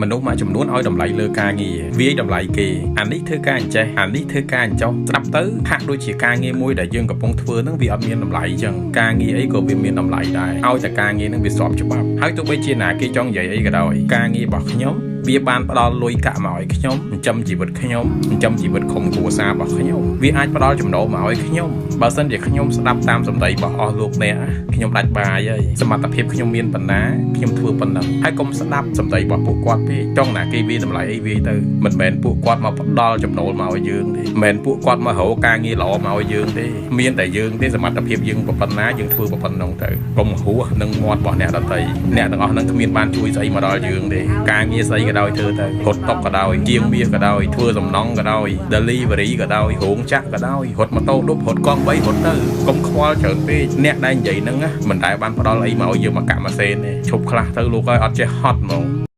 មនុស្សមួយចំនួនឲ្យតម្លៃលើការងារវាយតម្លៃគេអានេះធ្វើការអញ្ចេះអានេះធ្វើការអញ្ចោះស្ដាប់ទៅហាក់ដូចជាការងារមួយដែលយើងកំពុងធ្វើហ្នឹងវាអត់មានតម្លៃអញ្ចឹងការងារអីក៏វាមានតម្លៃដែរឲ្យតែការងារហ្នឹងវាស្របច្បាប់ហើយទោះបីជាណាគេចង់និយាយអីក៏ដោយការងាររបស់ខ្ញុំវាបានផ្ដល់លុយកាក់មកឲ្យខ្ញុំចិញ្ចឹមជីវិតខ្ញុំចិញ្ចឹមជីវិតក្រុមគ្រួសាររបស់ខ្ញុំវាអាចផ្ដល់ចំណូលមកឲ្យខ្ញុំបើសិនជាខ្ញុំស្ដាប់តាមសម្ដីរបស់អស់លោកអ្នកខ្ញុំដាច់បាយហើយសមត្ថភាពខ្ញុំមានប៉ុណ្ណាខ្ញុំធ្វើប៉ុណ្ណឹងហើយកុំស្ដាប់សម្ដីរបស់ពួកគាត់ពេកចង់ណាគេវាតម្លៃអីវាទៅមិនមែនពួកគាត់មកផ្ដល់ចំណូលមកឲ្យយើងទេមិនមែនពួកគាត់មករកការងារល្អមកឲ្យយើងទេមានតែយើងទេសមត្ថភាពយើងប៉ុណ្ណាយើងធ្វើប៉ុណ្ណឹងទៅកុំហួសនឹងមាត់របស់អ្នកដទៃអ្នកទាំងអស់ហ្នឹងគ្មានបានជួយស្អីមកដល់យើងទេការងារស្អីក៏ដោយធ្វើទៅរត់តុកក៏ដោយជាងមាសក៏ដោយធ្វើសំណង់ក៏ដោយ delivery ក៏ដោយរោងចក្រក៏ដោយរត់ម៉ូតូឌុបរត់កង់3រត់ទៅកុំខ្វល់ច្រើនពេកអ្នកដែលនិយាយហ្នឹងណាមិនដែលបានផ្ដល់អីមកឲ្យយើងមកកាក់ម៉ាស៊ីនទេឈប់ខ្លះទៅលោកហើយអត់ចេះហត់ហ្មង